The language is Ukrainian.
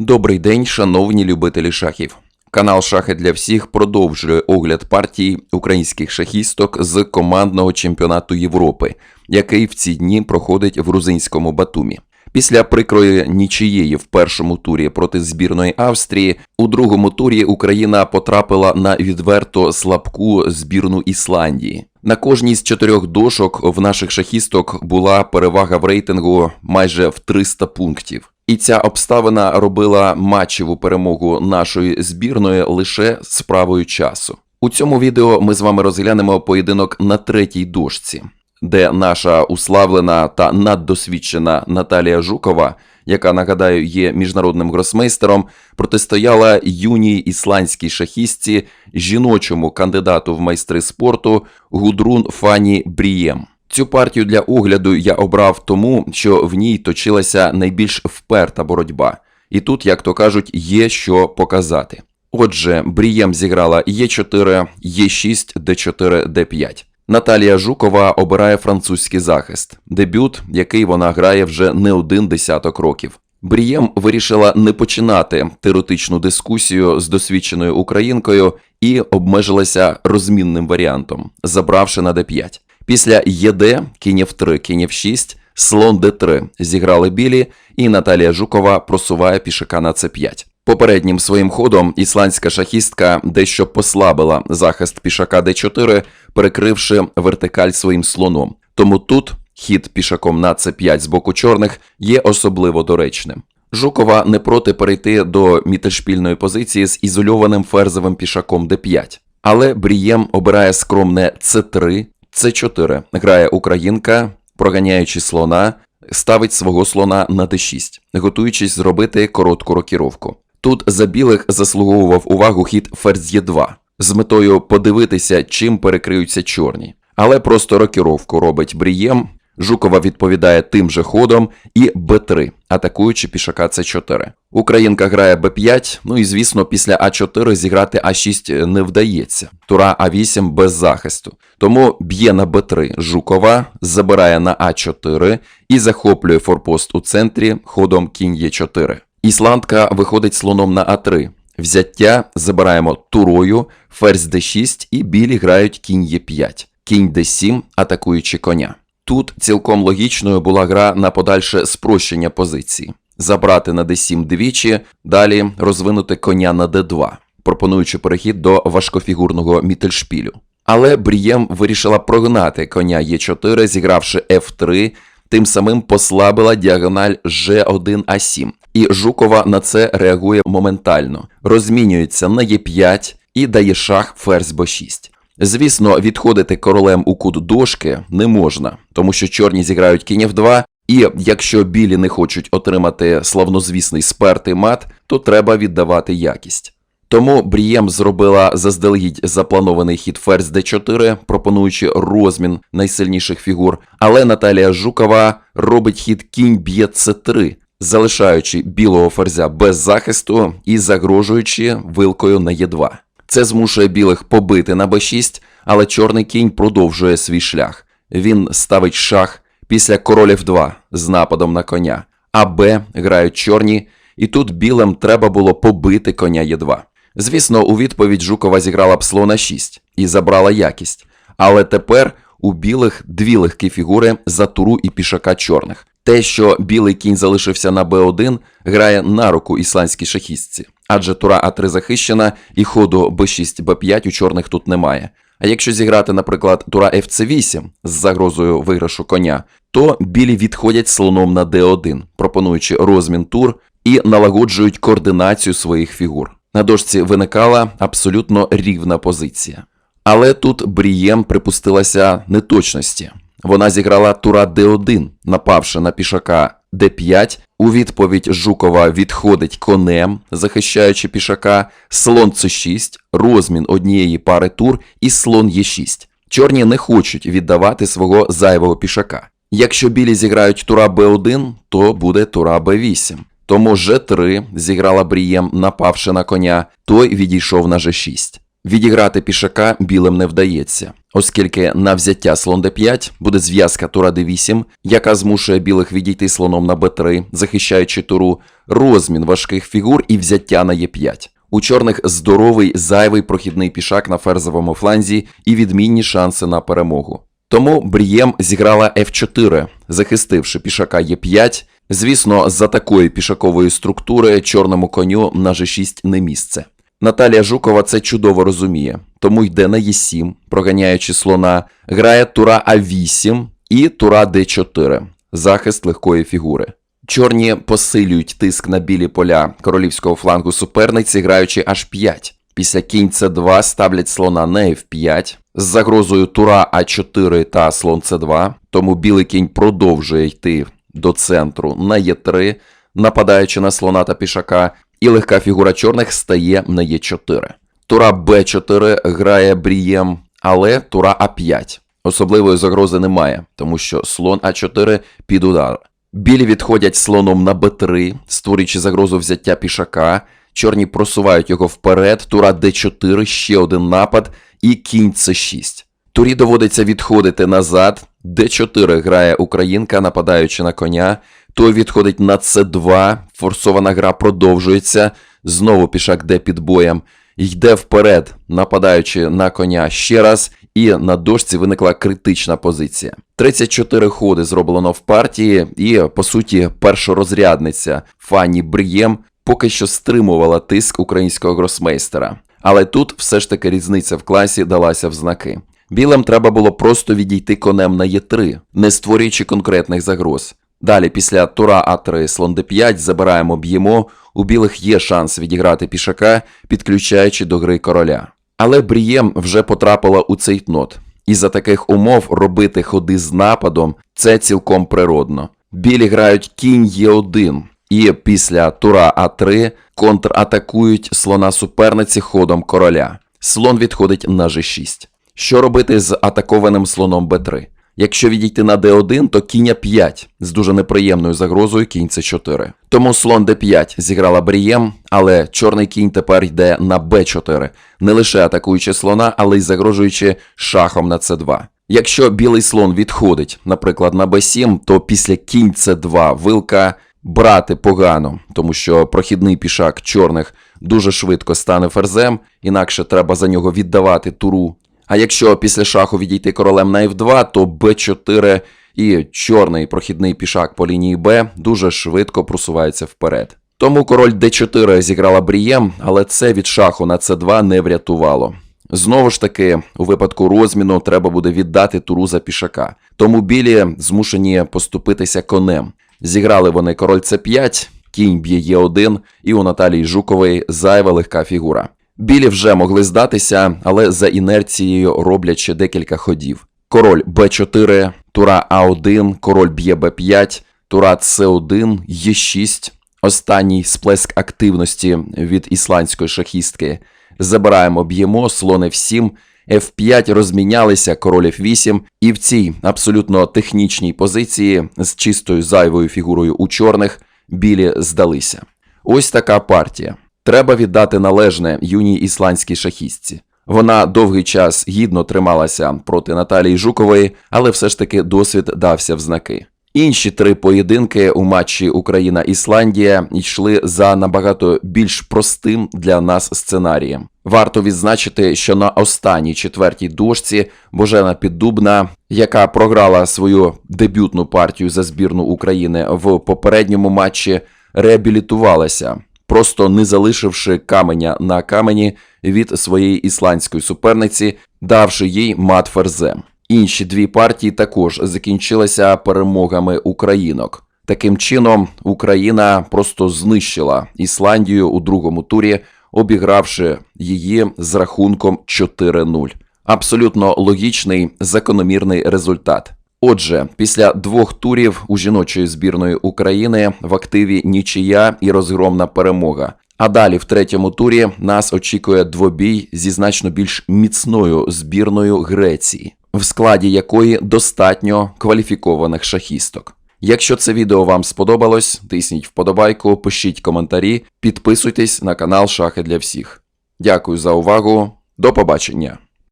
Добрий день, шановні любителі шахів. Канал Шахи для всіх продовжує огляд партій українських шахісток з командного чемпіонату Європи, який в ці дні проходить в грузинському Батумі. Після прикрої нічиєї в першому турі проти збірної Австрії, у другому турі Україна потрапила на відверто слабку збірну Ісландії. На кожній з чотирьох дошок в наших шахісток була перевага в рейтингу майже в 300 пунктів. І ця обставина робила матчеву перемогу нашої збірної лише справою часу. У цьому відео ми з вами розглянемо поєдинок на третій дошці, де наша уславлена та наддосвідчена Наталія Жукова, яка нагадаю є міжнародним гросмейстером, протистояла юній ісландській шахістці, жіночому кандидату в майстри спорту Гудрун Фані Брієм. Цю партію для огляду я обрав тому, що в ній точилася найбільш вперта боротьба, і тут, як то кажуть, є що показати. Отже, Брієм зіграла Е4, Е6, Д4, Д5. Наталія Жукова обирає французький захист, дебют, який вона грає вже не один десяток років. Брієм вирішила не починати теоретичну дискусію з досвідченою українкою і обмежилася розмінним варіантом, забравши на Д5. Після ЄД, кінь F3, кінь F6, слон Д3 зіграли білі, і Наталія Жукова просуває пішака на С5. Попереднім своїм ходом ісландська шахістка дещо послабила захист пішака Д4, перекривши вертикаль своїм слоном. Тому тут хід пішаком на С5 з боку чорних є особливо доречним. Жукова не проти перейти до мітельшпільної позиції з ізольованим ферзовим пішаком Д5. Але Брієм обирає скромне С3, С4 грає українка, проганяючи слона, ставить свого слона на d6, готуючись зробити коротку рокіровку. Тут за білих заслуговував увагу хід ферзь Е2 з метою подивитися, чим перекриються чорні. Але просто рокіровку робить Брієм. Жукова відповідає тим же ходом і Б3, атакуючи пішака С4. Українка грає Б5, ну і звісно, після А4 зіграти А6 не вдається. Тура А8 без захисту. Тому б'є на Б3 Жукова, забирає на А4 і захоплює форпост у центрі ходом кінь Е4. Ісландка виходить слоном на А3. Взяття забираємо турою, ферзь Д6 і білі грають кінь Е5. Кінь Д7, атакуючи коня. Тут цілком логічною була гра на подальше спрощення позиції. Забрати на d7 двічі, далі розвинути коня на d2, пропонуючи перехід до важкофігурного мітельшпілю. Але Брієм вирішила прогнати коня Е4, зігравши F3, тим самим послабила діагональ G1А7. І Жукова на це реагує моментально, розмінюється на Е5 і дає шах ферзь Б6. Звісно, відходити королем у кут дошки не можна, тому що чорні зіграють кінь F2, і якщо білі не хочуть отримати славнозвісний спертий мат, то треба віддавати якість. Тому Брієм зробила заздалегідь запланований хід ферзь d4, пропонуючи розмін найсильніших фігур, але Наталія Жукова робить хід кінь б'є c3, залишаючи білого ферзя без захисту і загрожуючи вилкою на Е2. Це змушує білих побити на b6, але чорний кінь продовжує свій шлях. Він ставить шах після король f2 з нападом на коня, а Б грають чорні, і тут білим треба було побити коня Е2. Звісно, у відповідь Жукова зіграла б слона 6 і забрала якість. Але тепер у білих дві легкі фігури за туру і пішака чорних. Те, що білий кінь залишився на Б1, грає на руку ісландській шахістці, адже тура А3 захищена і ходу Б6, Б5 у чорних тут немає. А якщо зіграти, наприклад, тура ФЦ8 з загрозою виграшу коня, то білі відходять слоном на Д1, пропонуючи розмін тур і налагоджують координацію своїх фігур. На дошці виникала абсолютно рівна позиція. Але тут Брієм припустилася неточності. Вона зіграла тура Д1, напавши на пішака Д5. У відповідь Жукова відходить конем, захищаючи пішака, слон С6, розмін однієї пари тур і слон Е6. Чорні не хочуть віддавати свого зайвого пішака. Якщо білі зіграють тура Б1, то буде тура Б8. Тому Ж3 зіграла Брієм, напавши на коня, той відійшов на Ж6. Відіграти пішака білим не вдається, оскільки на взяття слон d5 буде зв'язка тура d8, яка змушує білих відійти слоном на b3, захищаючи туру, розмін важких фігур і взяття на e5. У чорних здоровий зайвий прохідний пішак на ферзовому фланзі і відмінні шанси на перемогу. Тому Брієм зіграла f4, захистивши пішака e5. Звісно, за такої пішакової структури чорному коню на g6 не місце. Наталія Жукова це чудово розуміє, тому йде на Е7, проганяючи слона, грає тура А8 і тура Д4, захист легкої фігури. Чорні посилюють тиск на білі поля королівського флангу суперниці, граючи H5. Після кінь С2 ставлять слона на F5 з загрозою тура А4 та слон С2, тому білий кінь продовжує йти до центру на Е3, нападаючи на слона та пішака, і легка фігура чорних стає на Е4. Тура Б4 грає Брієм, але тура А5. Особливої загрози немає, тому що слон А4 під удар. Білі відходять слоном на Б3, створюючи загрозу взяття пішака. Чорні просувають його вперед, тура Д4, ще один напад і кінь С6. Турі доводиться відходити назад. Д4 грає українка, нападаючи на коня. Той відходить на С2. Форсована гра продовжується. Знову пішак Д під боєм. Йде вперед, нападаючи на коня ще раз, і на дошці виникла критична позиція. 34 ходи зроблено в партії, і по суті, першорозрядниця Фанні Брієм поки що стримувала тиск українського гросмейстера. Але тут все ж таки різниця в класі далася в знаки. Білим треба було просто відійти конем на Е3, не створюючи конкретних загроз. Далі, після тура А3, слон Д5, забираємо б'ємо. У білих є шанс відіграти пішака, підключаючи до гри короля. Але Брієм вже потрапила у цейтнот. І за таких умов робити ходи з нападом це цілком природно. Білі грають кінь Е1, і після тура А3 контратакують слона суперниці ходом короля. Слон відходить на G6. Що робити з атакованим слоном Б3? Якщо відійти на d1, то кінь 5 з дуже неприємною загрозою кінь c4. Тому слон d5 зіграла Брієм, але чорний кінь тепер йде на b4, не лише атакуючи слона, але й загрожуючи шахом на c2. Якщо білий слон відходить, наприклад, на b7, то після кінь c2 вилка брати погано, тому що прохідний пішак чорних дуже швидко стане ферзем, інакше треба за нього віддавати туру. А якщо після шаху відійти королем на f2, то b4 і чорний прохідний пішак по лінії Б дуже швидко просувається вперед. Тому король d4 зіграла Брієм, але це від шаху на c2 не врятувало. Знову ж таки, у випадку розміну треба буде віддати туру за пішака. Тому білі змушені поступитися конем. Зіграли вони король c5, кінь б'є Е1, і у Наталії Жукової зайва легка фігура. Білі вже могли здатися, але за інерцією роблять ще декілька ходів. Король Б4, тура А1, король б'є Б5, тура С1, Е6. Останній сплеск активності від ісландської шахістки. Забираємо, б'ємо, слон F7, F5 розмінялися, король F8, і в цій абсолютно технічній позиції з чистою зайвою фігурою у чорних білі здалися. Ось така партія. Треба віддати належне юній ісландській шахістці. Вона довгий час гідно трималася проти Наталії Жукової, але все ж таки досвід дався в знаки. Інші три поєдинки у матчі Україна-Ісландія йшли за набагато більш простим для нас сценарієм. Варто відзначити, що на останній четвертій дошці Божена Піддубна, яка програла свою дебютну партію за збірну України в попередньому матчі, реабілітувалася просто не залишивши каменя на камені від своєї ісландської суперниці, давши їй мат ферзем. Інші дві партії також закінчилися перемогами українок. Таким чином, Україна просто знищила Ісландію у другому турі, обігравши її з рахунком 4-0. Абсолютно логічний закономірний результат. Отже, після двох турів у жіночої збірної України в активі нічия і розгромна перемога. А далі в третьому турі нас очікує двобій зі значно більш міцною збірною Греції, в складі якої достатньо кваліфікованих шахісток. Якщо це відео вам сподобалось, тисніть вподобайку, пишіть коментарі, підписуйтесь на канал Шахи для всіх. Дякую за увагу. До побачення!